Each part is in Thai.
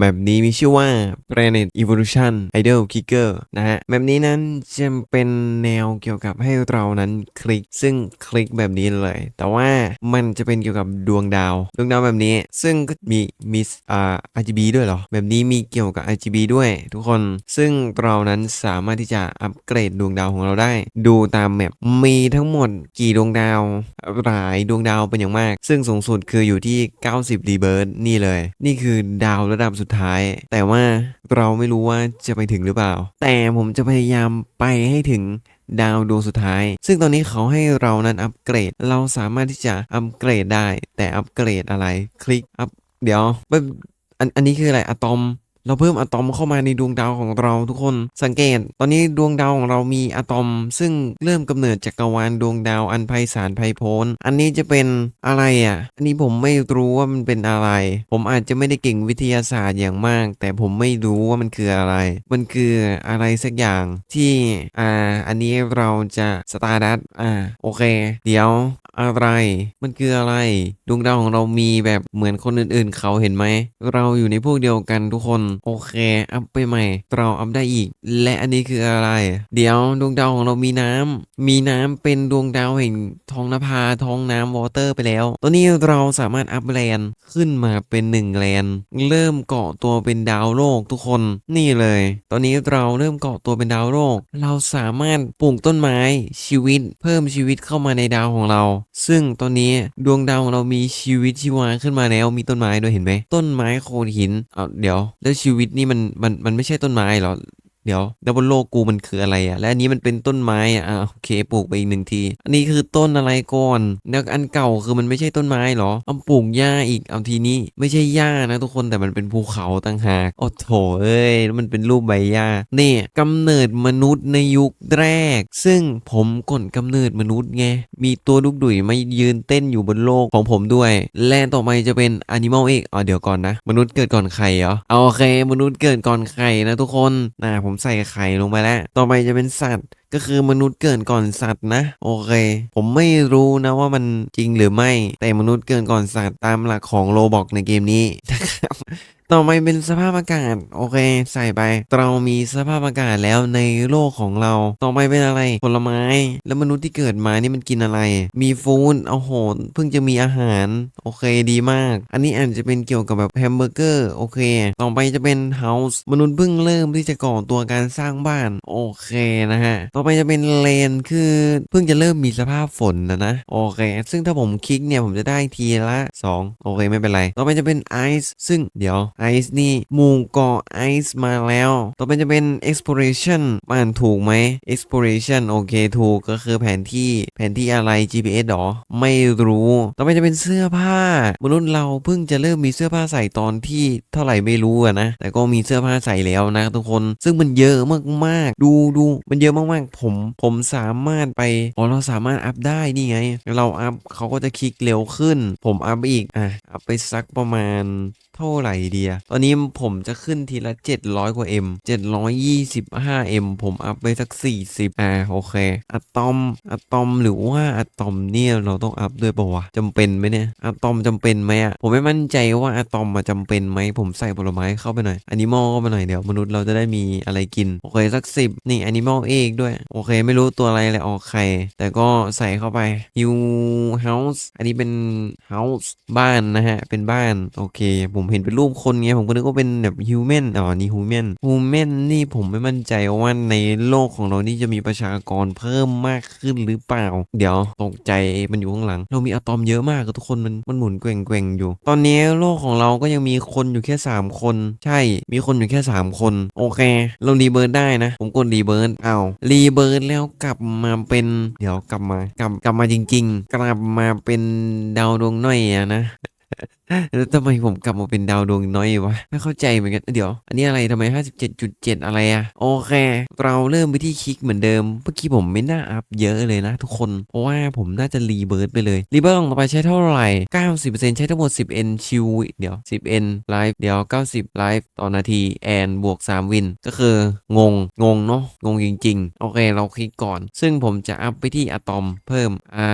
แบบนี้มีชื่อว่า Planet Evolution Idol Kicker นะฮะแบบนี้นั้นจะเป็นแนวเกี่ยวกับให้เรานั้นคลิก ซึ่งคลิกแบบนี้เลย แต่ว่ามันจะเป็นเกี่ยวกับดวงดาว ดวงดาวแบบนี้ ซึ่งก็มีมีอ่า RGB ด้วยเหรอ แบบนี้มีเกี่ยวกับ RGB ด้วยทุกคน ซึ่งเรานั้นสามารถที่จะอัปเกรดดวงดาวของเราได้ ดูตามแมปมีทั้งหมดกี่ดวงดาวหลายดวงดาวเป็นอย่างมาก ซึ่งสูงสุดคืออยู่ที่ 90รีเบิร์นี่เลย นี่คือดาวระดับสุดท้าย แต่ว่าเราไม่รู้ว่าจะไปถึงหรือเปล่า แต่ผมจะพยายามไปให้ถึงดาวดวงสุดท้าย ซึ่งตอนนี้เขาให้เรานั้นอัปเกรด เราสามารถที่จะอัปเกรดได้ แต่อัปเกรดอะไร คลิกอัปเดี๋ยวเป็นอันอันนี้คืออะไรอะตอม เราเพิ่มอะตอมเข้ามาในดวงดาวของเราทุกคน สังเกต ตอนนี้ดวงดาวของเรามีอะตอม ซึ่งเริ่มกำเนิดจักรวาลดวงดาวอันไพศาลไพโพ้นอันนี้จะเป็นอะไรอะ อันนี้ผมไม่รู้ว่ามันเป็นอะไร ผมอาจจะไม่ได้เก่งวิทยาศาสตร์อย่างมาก แต่ผมไม่รู้ว่ามันคืออะไร มันคืออะไรสักอย่างที่อ่าอันนี้เราจะสตาร์ดัตอ่าโอเค เดี๋ยว อะไร มันคืออะไร ดวงดาวของเรามีแบบเหมือนคนอื่นๆ เขาเห็นไหม เราอยู่ในพวกเดียวกันทุกคน โอเค อัพไปใหม่ เราอัพได้อีก และอันนี้คืออะไร เดี๋ยวดวงดาวของเรามีน้ำมีน้ำเป็นดวงดาวแห่งทองนภาทองน้ำวอเตอร์ไปแล้ว ตอนนี้เราสามารถอัพแลนด์ขึ้นมาเป็นหนึ่งแลนด์เริ่มเกาะตัวเป็นดาวโลกทุกคน นี่เลย ตอนนี้เราเริ่มเกาะตัวเป็นดาวโลก เราสามารถปลูกต้นไม้ชีวิต เพิ่มชีวิตเข้ามาในดาวของเราซึ่งตอนนี้ดวงดาวของเรามีชีวิตชีวาขึ้นมาแล้วมีต้นไม้ด้วยเห็นไหมต้นไม้โคนหินเอาเดี๋ยว แล้วชีวิตนี่มันมันมันไม่ใช่ต้นไม้เหรอ เดี๋ยวแล้วบนโลกกูมันคืออะไรอะ และอันนี้มันเป็นต้นไม้อะอะโอเคปลูกไปอีกหนึ่งที อันนี้คือต้นอะไรก่อนแล้วอันเก่าคือมันไม่ใช่ต้นไม้หรอเอาปลูกหญ้าอีกเอาทีนี้ ไม่ใช่หญ้านะทุกคนแต่มันเป็นภูเขาต่างหากโอ้โถเอ้ยแล้วมันเป็นรูปใบหญ้านี่กำเนิดมนุษย์ในยุคแรก ซึ่งผมก่อนกำเนิดมนุษย์ไงมีตัวลูกดุยมายืนเต้นอยู่บนโลกของผมด้วย และต่อไปจะเป็น Animal เอกอ๋อเดี๋ยวก่อนนะ มนุษย์เกิดก่อนไข่เหรอเอาโอเค มนุษย์เกิดก่อนไข่นะทุกคนนะผมใส่ไข่ลงไปแล้ว ต่อไปจะเป็นสัตว์ ก็คือมนุษย์เกิดก่อนสัตว์นะ โอเค ผมไม่รู้นะว่ามันจริงหรือไม่ แต่มนุษย์เกิดก่อนสัตว์ตามหลักของโลบอกในเกมนี้นะครับ ต่อไปเป็นสภาพอากาศ โอเค ใส่ไปเรามีสภาพอากาศแล้วในโลกของเรา ต่อไปเป็นอะไรผลไม้ แล้วมนุษย์ที่เกิดมานี่มันกินอะไร มีฟู้ดเอาโหเพิ่งจะมีอาหาร โอเคดีมาก อันนี้อาจจะเป็นเกี่ยวกับแบบแฮมเบอร์เกอร์โอเค ต่อไปจะเป็นเฮาส์มนุษย์เพิ่งเริ่มที่จะก่อตัวการสร้างบ้าน โอเคนะฮะ ต่อไปจะเป็นเลนคือเพิ่งจะเริ่มมีสภาพฝนนะนะ โอเค ซึ่งถ้าผมคลิกเนี่ยผมจะได้ทีละ 2 โอเคไม่เป็นไร ต่อไปจะเป็นไอซ์ซึ่งเดี๋ยวไอซ์นี่หมู่เกาะไอซ์มาแล้ว ต่อไปจะเป็น exploration อ่านถูกไหม exploration โอเคถูกก็คือแผนที่แผนที่อะไร GPS หรอ ไม่รู้ ต่อไปจะเป็นเสื้อผ้ามนุษย์เราเพิ่งจะเริ่มมีเสื้อผ้าใส่ตอนที่เท่าไหร่ไม่รู้อะนะ แต่ก็มีเสื้อผ้าใส่แล้วนะทุกคน ซึ่งมันเยอะมากๆ ดูดูมันเยอะมากๆ ผม ผมสามารถไป อ๋อ เราสามารถอัพได้นี่ไง เราอัพเขาก็จะคลิกเร็วขึ้น ผมอัพอีก อะ อัพไปสักประมาณเท่าไหร่เดียตอนนี้ผมจะขึ้นทีละ 700 กว่า M 725 M ผมอัพไปสัก 40 อ่าโอเค อะตอม อะตอมหรือว่าอะตอมเนี่ยเราต้องอัพด้วยปะวะจำเป็นไหมเนี่ย อะตอมจำเป็นไหมอะผมไม่มั่นใจว่าอะตอมมาจำเป็นไหม ผมใส่ผลไม้เข้าไปหน่อยอนิมอลเข้าไปหน่อยเดี๋ยวมนุษย์เราจะได้มีอะไรกิน โอเคสัก 10 นี่อนิมอลเอกด้วย โอเค ไม่รู้ตัวอะไรเลยออกไข่แต่ก็ใส่เข้าไป New House อันนี้เป็น House บ้านนะฮะเป็นบ้านโอเคผมมเห็นเป็นรูปคนไงผมก็นึกว่าเป็นแบบ Human อ๋อนี่ Human Human นี่ผมไม่มั่นใจว่าในโลกของเรานี่จะมีประชากรเพิ่มมากขึ้นหรือเปล่า เดี๋ยวตกใจมันอยู่ข้างหลัง เรามีอะตอมเยอะมากอทุกคนมันมันหมุนแกว่งๆอยู่ ตอนนี้โลกของเราก็ยังมีคนอยู่แค่ 3 คน ใช่มีคนอยู่แค่ 3 คน โอเค เรารีเบิร์ดได้นะ ผมกดรีเบิร์ดอ้ารีเบิร์ดแล้วกลับมาเป็น เดี๋ยวกลับมากลับกลับมาจริง ๆ กลับมาเป็นดาวดวงน้อยอะนะ แล้วทำไมผมกลับมาเป็นดาวดวงน้อยวะ ไม่เข้าใจเหมือนกันเดี๋ยว อันนี้อะไรทำไม 57.7 อะไรอะโอเค เราเริ่มไปที่คลิกเหมือนเดิม เมื่อกี้ผมไม่น่าอัพเยอะเลยนะทุกคนเพราะว่าผมน่าจะรีเบิร์ดไปเลย รีเบิร์ต่อไปใช้เท่าไหร่ 90%ใช้ทั้งหมด 10N ชิวเดี๋ยว 10N ไลฟ์เดี๋ยว 90 ไลฟ์ต่อนาทีแอนบวก 3 วิน ก็คืองงงงเนาะงงจริง ๆ โอเคเราคลิกก่อน ซึ่งผมจะอัพไปที่อะตอมเพิ่มอ่า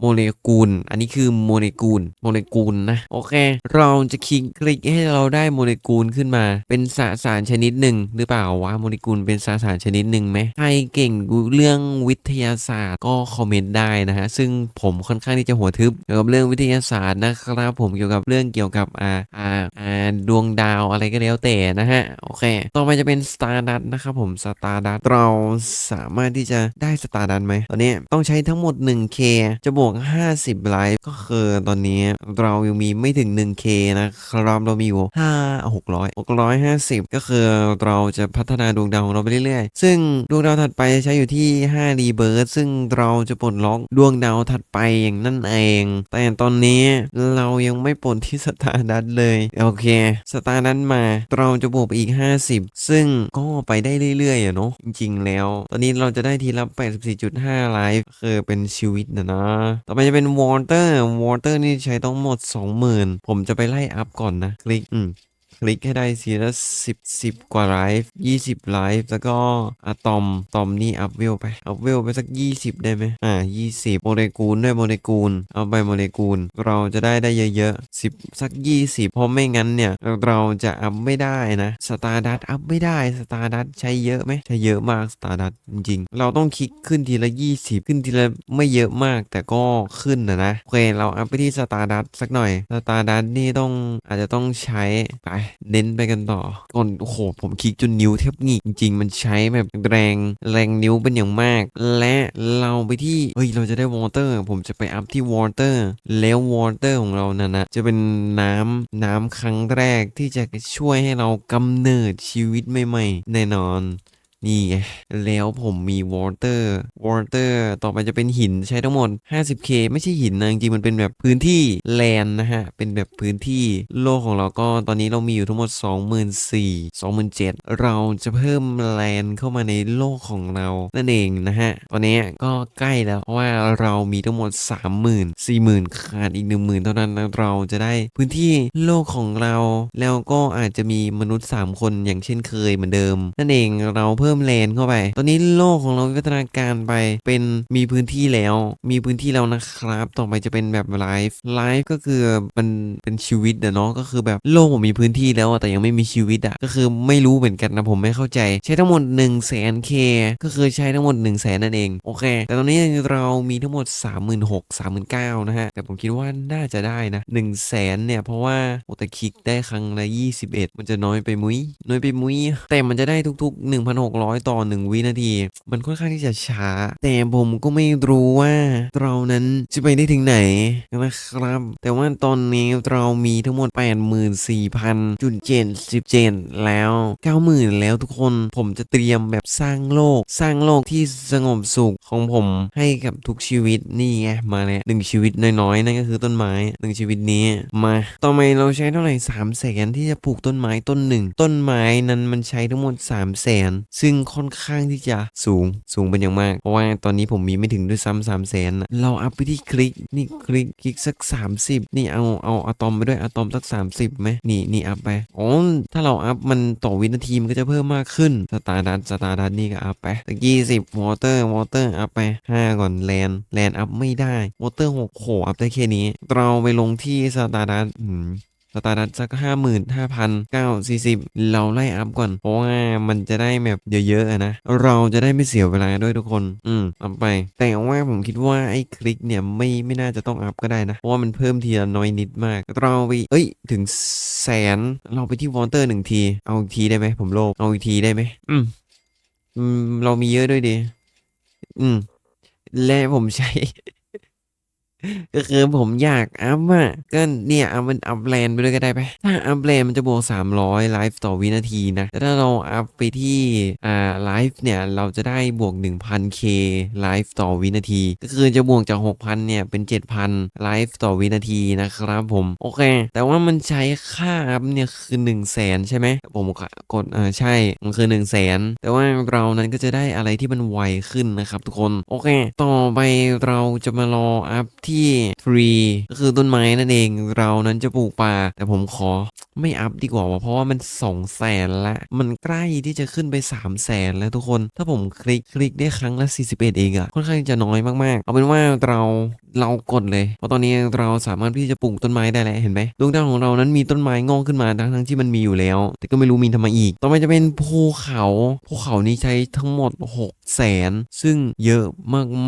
โมเลกุลอันนี้คือโมเลกุลโมเลกุลนะโอเค เราจะคลิกคลิกให้เราได้โมเลกุลขึ้นมา เป็นสสารชนิดหนึ่งหรือเปล่าวะโมเลกุลเป็นสสารชนิดหนึ่งไหมใครเก่งเรื่องวิทยาศาสตร์ก็คอมเมนต์ได้นะฮะซึ่งผมค่อนข้างที่จะหัวทึบเกี่ยวกับเรื่องวิทยาศาสตร์นะครับ ผมเกี่ยวกับเรื่องเกี่ยวกับอ่าอ่าอ่าดวงดาวอะไรก็แล้วแต่นะฮะโอเค ต่อไปจะเป็น Stardust นะครับผม Stardust เราสามารถที่จะได้ Stardust ไหมตอนนี้ต้องใช้ทั้งหมด 1K จะบวก 50ไลฟ์ก็คือตอนนี้เรายังมีไม่ถึง 1K นะครับเรามีอยู่5 600 650 ก็คือเราจะพัฒนาดวงดาวของเราไปเรื่อยๆ ซึ่งดวงดาวถัดไปใช้อยู่ที่5 r e b i r t h ซึ่งเราจะปลดล็อกดวงดาวถัดไปอย่างนั่นเอง แต่ตอนนี้เรายังไม่ปลดที่สตาร์ดัตเลย โอเค สตาร์ดัตมาเราจะบวกอีก 50 ซึ่งก็ไปได้เรื่อยๆอะเนาะจริงๆแล้ว ตอนนี้เราจะได้ทีละ 84.5 ไลฟ์คือเป็นชีวิตนะนะ ต่อไปจะเป็นวอเตอร์วอเตอร์นี่ใช้ต้องหมด20,000ผมจะไปไล่อัพก่อนนะ คลิกอืม ลิกให้ได้ทีละสิบสิบกว่าไลฟ์ยี่สิบไลฟ์แล้วก็อะตอมตอมนี่อัพเวลไปอัพเวลไปสักยี่สิบได้ไหมอ่ายี่สิบโมเลกุลด้วยโมเลกุลเอาไปโมเลกุลเราจะได้ได้เยอะๆสิบสักยี่สิบเพราะไม่งั้นเนี่ยเราจะอัพไม่ได้นะสตาร์ดัตอัพไม่ได้สตาร์ดัตใช้เยอะไหมใช้เยอะมากสตาร์ดัตจริงๆ เราต้องคลิกขึ้นทีละยี่สิบขึ้นทีละไม่เยอะมากแต่ก็ขึ้นนะนะโอเคเราอัพไปที่สตาร์ดัตสักหน่อยสตาร์ดัตนี่ต้องอาจจะต้องใช้ไปเน้นไปกันต่อก่อนโอ้โหผมคลิกจนนิ้วแทบหงิกจริง ๆ มันใช้แบบแรงแรงนิ้วเป็นอย่างมาก และเราไปที่เฮ้ยเราจะได้วอเตอร์ ผมจะไปอัพที่วอเตอร์แล้ววอเตอร์ของเรานั่นนะจะเป็นน้ำน้ำครั้งแรกที่จะช่วยให้เรากำเนิดชีวิตใหม่ๆแน่นอน นี่ไง แล้วผมมีวอเตอร์วอเตอร์ต่อไปจะเป็นหินใช้ทั้งหมด 50k ไม่ใช่หินนะจริงมันเป็นแบบพื้นที่แลนนะฮะ เป็นแบบพื้นที่โลกของเราก็ตอนนี้เรามีอยู่ทั้งหมด 24 2 7 0 0เราจะเพิ่มแลนเข้ามาในโลกของเรานั่นเองนะฮะ ตอนนี้ก็ใกล้แล้วเพราะว่าเรามีทั้งหมด 30,000 40,000 ขาดอีก 10,000 เท่านั้นเราจะได้พื้นที่โลกของเรา แล้วก็อาจจะมีมนุษย์ 3 คนอย่างเช่นเคยเหมือนเดิม นั่นเองเราเพิ่มพิ่มเลนเข้าไป ตอนนี้โลกของเราวิวัฒนาการไปเป็นมีพื้นที่แล้ว มีพื้นที่แล้วนะครับ ต่อไปจะเป็นแบบไลฟ์ไลฟ์ก็คือมันเป็นชีวิตอะเนาะก็คือแบบโลกผมมีพื้นที่แล้วแต่ยังไม่มีชีวิตอะก็คือไม่รู้เหมือนกันนะผมไม่เข้าใจ ใช้ทั้งหมด1 0 0 0 0แสนเคก็คือใช้ทั้งหมด1 0 0 0 0แสนนั่นเองโอเค แต่ตอนนี้เรามีทั้งหมด 36,000 39,000นะฮะแต่ผมคิดว่าน่าจะได้นะ1 0 0 0 0แสนเนี่ยเพราะว่าโอแต่คลิกได้ครั้งละ21 มันจะน้อยไปมุ้ยน้อยไปมุ้ยแต่มันจะได้ทุก ๆ 1,600ต่อ 1 วินาที มันค่อนข้างที่จะช้า แต่ผมก็ไม่รู้ว่าเรานั้นจะไปได้ถึงไหนนะครับ แต่ว่าตอนนี้เรามีทั้งหมด 84,000จุดเจ็ดสิบเจ็ดแล้ว 90,000 แล้วทุกคนผมจะเตรียมแบบสร้างโลก สร้างโลกที่สงบสุขของผมให้กับทุกชีวิตนี่ไงมาแล้วหนึ่งชีวิตน้อยๆนั่นก็คือต้นไม้หนึ่งชีวิตนี้มาต่อไปเราใช้เท่าไหร่3 0 0แสนที่จะปลูกต้นไม้ต้นหนึ่งต้นไม้นั้นมันใช้ทั้งหมด3 0 0แสนซึ่งค่อนข้างที่จะสูงสูงเป็นอย่างมาก เพราะว่าตอนนี้ผมมีไม่ถึงด้วยซ้ำสามแสนเราอัพไปที่คลิกนี่คลิกคลิกสัก 30 นี่เอาเอาอะตอมไปด้วยอะตอมสัก 30ไหมนี่นี่อัพไปอ๋อถ้าเราอัพมันต่อวินาทีมันก็จะเพิ่มมากขึ้นสตาร์ดัตสตาร์ดัตนี่ก็อัพไปสักยี่สิบวอเตอร์วอเตอร์อัพไปห้าก่อนแลนแลนอัพไม่ได้วอเตอร์หกโหอัพได้แค่นี้ เราไปลงที่สตาร์ดัตอืม สตาร์ดัตสักห้าหมื่นห้าพันเก้าสี่สิบเราไล่อัพก่อน เพราะว่ามันจะได้แบบเยอะๆนะ เราจะได้ไม่เสียเวลาด้วยทุกคน อืมอัพไป แต่ว่าผมคิดว่าไอ้คลิกเนี่ยไม่ไม่น่าจะต้องอัพก็ได้นะ เพราะว่ามันเพิ่มทีละน้อยนิดมาก เราไปเอ้ยถึงแสน เราไปที่วอเตอร์หนึ่งที เอาอีกทีได้ไหมผมโลภเอาอีกทีได้ไหมอืมอืมเรามีเยอะด้วยดี อืม และผมใช้ ก็คือผมอยากอัพอะก็เนี่ยเอามันอัพแลนไปด้วยก็ได้ไปถ้าอัพแลนมันจะบวก 300 ไลฟ์ต่อวินาทีนะแต่ถ้าเราอัพไปที่อ่าไลฟ์เนี่ยเราจะได้บวก 1,000k ไลฟ์ต่อวินาที ก็คือจะบวกจาก 6,000 เนี่ย เป็น 7,000 ไลฟ์ต่อวินาทีนะครับผม โอเค แต่ว่ามันใช้ค่าอัพเนี่ย คือ 1 0 0 0 0แสนใช่ไหมผมกดอ่าใช่ มันคือ 1 0 0 0 0แสนแต่ว่าเรานั้นก็จะได้อะไรที่มันไวขึ้นนะครับทุกคน โอเค ต่อไปเราจะมารออัพที่ที่ tree ก็คือต้นไม้นั่นเองเรานั้นจะปลูกป่า แต่ผมขอไม่อัพดีกว่าเพราะว่ามัน2 0 0แสนละมันใกล้ที่จะขึ้นไป3 0 0แสนแล้วทุกคน ถ้าผมคลิกคลิกได้ครั้งละ 41 เองอะค่อนข้างจะน้อยมากๆ เอาเป็นว่าเราเรากดเลยเพราะตอนนี้เราสามารถที่จะปลูกต้นไม้ได้แล้วเห็นไหมดวงดาวของเรานั้นมีต้นไม้งอกขึ้นมาทั้งทั้งที่มันมีอยู่แล้ว แต่ก็ไม่รู้มีทำไมอีก ต่อไปจะเป็นภูเขาภูเขานี้ใช้ทั้งหมด6แสนซึ่งเยอะ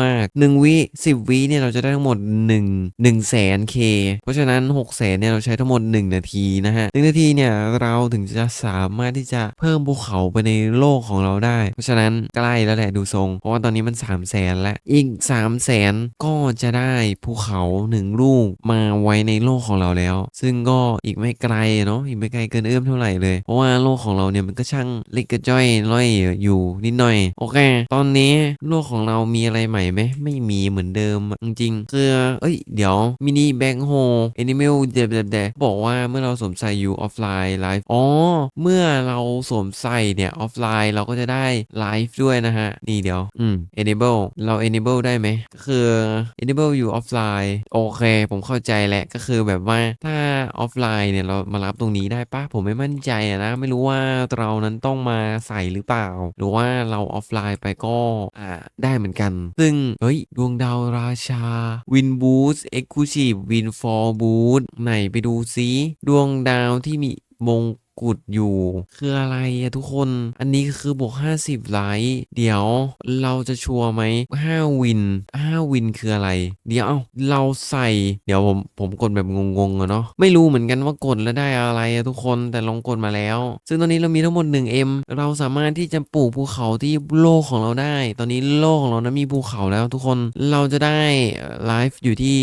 มากๆ1วิ10วิเนี่ยเราจะได้ทั้งหมด 1 1แสนเคเพราะฉะนั้น6แสนเนี่ยเราใช้ทั้งหมด 1 นาทีนะฮะ1นาทีเนี่ยเราถึงจะสามารถที่จะเพิ่มภูเขาไปในโลกของเราได้ เพราะฉะนั้นใกล้แล้วแหละดูทรง เพราะว่าตอนนี้มัน 3 0 0แสนแล้ว อีก 3 0 0แสนก็จะได้ภูเขาหนึ่งลูกมาไว้ในโลกของเราแล้ว ซึ่งก็อีกไม่ไกลเนาะอีกไม่ไกลเกินเอื้อมเท่าไหร่เลย เพราะว่าโลกของเราเนี่ยมันก็ช่างเล็กกระจ้อยล่อยอยู่นิดหน่อยโอเค ตอนนี้โลกของเรามีอะไรใหม่ไหมไม่มีเหมือนเดิมจริงๆคือเอ้ยเดี๋ยวมินิแบงโฮแอนิเมลเดบเดบอกว่าเมื่อเราสวมใส่อยู่ออฟไลน์ไลฟ์อ๋อ เมื่อเราสวมใส่เนี่ยออฟไลน์เราก็จะได้ไลฟ์ด้วยนะฮะ นี่เดี๋ยว อืม enable เรา enable ได้ไหมก็คือ enable อยู่ออฟไลน์โอเค ผมเข้าใจแหละก็คือแบบว่าถ้าออฟไลน์เนี่ยเรามารับตรงนี้ได้ปะผมไม่มั่นใจอะนะ ไม่รู้ว่าเรานั้นต้องมาใส่หรือเปล่า หรือว่าเราออฟไลน์ไปก็อ่าได้เหมือนกัน ซึ่ง เฮ้ย ดวงดาวราชาวินบูสเอ็กซ์คลูซีฟวินฟอร์บูสไหนไปดูซิ ดวงดาวที่มีมงกุฎอยู่ คืออะไรอะทุกคน อันนี้คือบวก 50 ไลท์เดี๋ยวเราจะชัวร์ไหม5วิน 5 วินคืออะไร เดี๋ยวเอาเราใส่ เดี๋ยวผมผมกดแบบงงๆอะเนาะไม่รู้เหมือนกันว่ากดแล้วได้อะไรอะทุกคนแต่ลองกดมาแล้ว ซึ่งตอนนี้เรามีทั้งหมด 1M เราสามารถที่จะปลูกภูเขาที่โลกของเราได้ ตอนนี้โลกของเรานั้นมีภูเขาแล้วทุกคนเราจะได้ไลฟ์อยู่ที่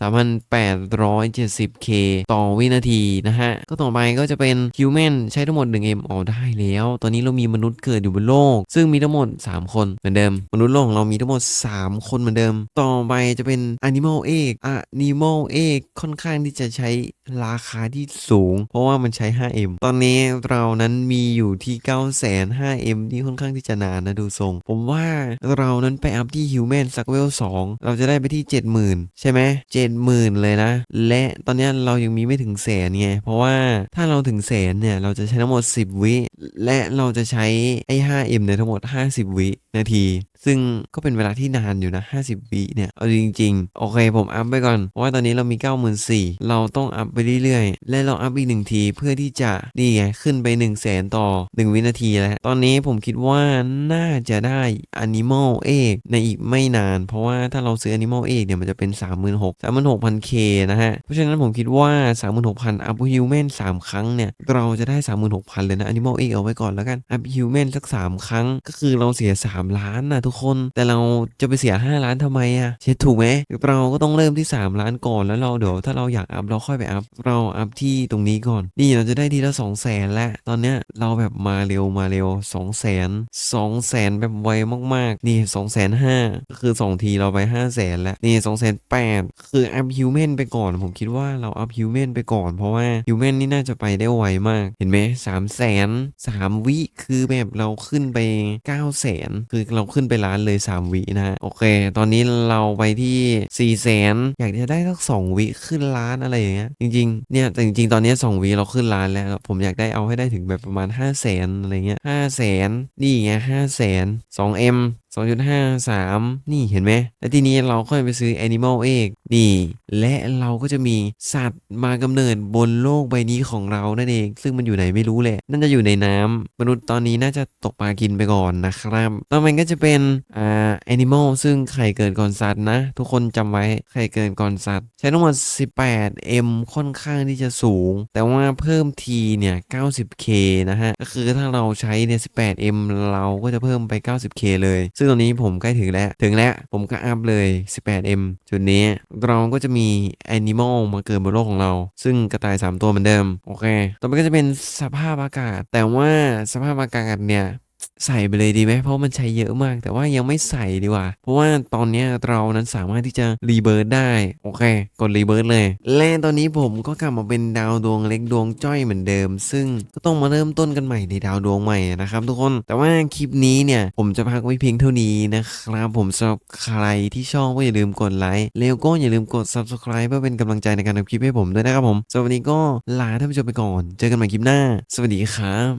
23,870k ต่อวินาทีนะฮะก็ต่อไปก็จะเป็นคิวแมนใช้ทั้งหมด 1M อ๋อได้แล้ว ตอนนี้เรามีมนุษย์เกิดอยู่บนโลก ซึ่งมีทั้งหมด 3 คนเหมือนเดิม มนุษย์โลกของเรามีทั้งหมด 3 คนเหมือนเดิม ต่อไปจะเป็น Animal Egg Animal Egg ค่อนข้างที่จะใช้ ราคาที่สูง เพราะว่ามันใช้ 5M ตอนนี้เรานั้นมีอยู่ที่9 0 0 0 0 5M ที่ค่อนข้างที่จะนานนะดูทรง ผมว่าเรานั้นไปอัพที่ Human สักเวล2เราจะได้ไปที่ 70,000 ใช่ไหม70,000 เลยนะ และตอนนี้เรายังมีไม่ถึงแสนไง เพราะว่าถ้าเราถึงแสนเนี่ย เราจะใช้ทั้งหมด 10 วิ และเราจะใช้ไอ้ 5M เนี่ยทั้งหมด 50 วินาที ซึ่งก็เป็นเวลาที่นานอยู่นะ 50 วิเนี่ย เอาจริง ๆ โอเคผมอัพไปก่อน เพราะว่าตอนนี้เรามี 94,000 เราต้องอัพไปเรื่อยๆ และเราอัพอีกหนึ่งทีเพื่อที่จะนี่ไงขึ้นไป1 0 0 0 0แสนต่อ 1 วินาทีแล้ว ตอนนี้ผมคิดว่าน่าจะได้ Animal Egg ในอีกไม่นาน เพราะว่าถ้าเราซื้อ Animal Egg เนี่ยมันจะเป็น 36,000 36,000K นะฮะ เพราะฉะนั้นผมคิดว่า 36,000อัพ Human 3 ครั้งเนี่ยเราจะได้ 36,000 เลยนะ Animal Egg เอาไว้ก่อนแล้วกันอัพ Human สัก 3 ครั้งก็คือเราเสีย 3 ล้านนะทุกคน แต่เราจะไปเสีย 5 ล้านทำไมอะเช็ดถูกไหมเราก็ต้องเริ่มที่ 3 ล้านก่อนแล้วเราเดี๋ยวถ้าเราอยากอัพเราค่อยไปอัพเราอัพที่ตรงนี้ก่อน นี่เราจะได้ทีละ2 0 0แสนล้วตอนเนี้ยเราแบบมาเร็วมาเร็ว2 0 0แสน2แสนแบบไวมากๆ นี่2 5 0 0 0ก็คือ2ทีเราไป5 0 0แสนล้วนี่2 8 0 0 0คืออัพฮิวแมนไปก่อน ผมคิดว่าเราอัพฮิวแมนไปก่อนเพราะว่าฮิวแมนนี่น่าจะไปได้ไวมาก เห็นไหม3 0 0แสน3วิคือแบบเราขึ้นไป9 0 0แสนคือเราขึ้นไปล้านเลย3วินะฮะโอเค ตอนนี้เราไปที่4 0 0แสนอยากจะได้สัก2วิขึ้นล้านอะไรอย่างเงี้ยจริงๆ เนี่ยแต่จริงๆ ตอนนี้2วีเราขึ้นล้านแล้ว ผมอยากได้เอาให้ได้ถึงแบบประมาณ 5 0 0แสนอะไรเงี้ย5 0 0แสนนี่ไง5 0 0แสน 2M 2.53 นี่เห็นไหม แล้วทีนี้เราค่อยไปซื้อ Animal Egg นี่ และเราก็จะมีสัตว์มากำเนิดบนโลกใบนี้ของเรานั่นเอง ซึ่งมันอยู่ไหนไม่รู้แหละ น่าจะอยู่ในน้ำมนุษย์ตอนนี้น่าจะตกปลากินไปก่อนนะครับต่อไปก็จะเป็นอ่า Animal ซึ่งไข่เกิดก่อนสัตว์นะ ทุกคนจำไว้ไข่เกิดก่อนสัตว์ ใช้ทั้งหมด 18M ค่อนข้างที่จะสูง แต่ว่าเพิ่มทีเนี่ย 90K นะฮะ ก็คือถ้าเราใช้เนี่ย 18M เราก็จะเพิ่มไป 90K เลยซึ่งตอนนี้ผมใกล้ถึงแล้ว ถึงแล้วผมก็อัพเลย 18M จุดนี้เราก็จะมี Animal มาเกิดบนโลกของเรา ซึ่งกระต่าย 3 ตัวเหมือนเดิม โอเค ต่อไปก็จะเป็นสภาพอากาศ แต่ว่าสภาพอากาศเนี่ย ใส่ไปเลยดีไหมเพราะมันใช้เยอะมาก แต่ว่ายังไม่ใส่ดีกว่า เพราะว่าตอนนี้เรานั้นสามารถที่จะรีเบิร์ดได้ โอเค กดรีเบิร์ดเลย และตอนนี้ผมก็กลับมาเป็นดาวดวงเล็กดวงจ้อยเหมือนเดิม ซึ่งก็ต้องมาเริ่มต้นกันใหม่ในดาวดวงใหม่นะครับทุกคนแต่ว่าคลิปนี้เนี่ยผมจะพักไว้เพียงเท่านี้นะครับผมสำหรับใครที่ชอบก็อย่าลืมกดไลค์แล้วก็อย่าลืมกด subscribe เพื่อเป็นกำลังใจในการทำคลิปให้ผมด้วยนะครับผมสำหรับวันนี้ก็ลาท่านผู้ชมไปก่อน เจอกันใหม่คลิปหน้า สวัสดีครับ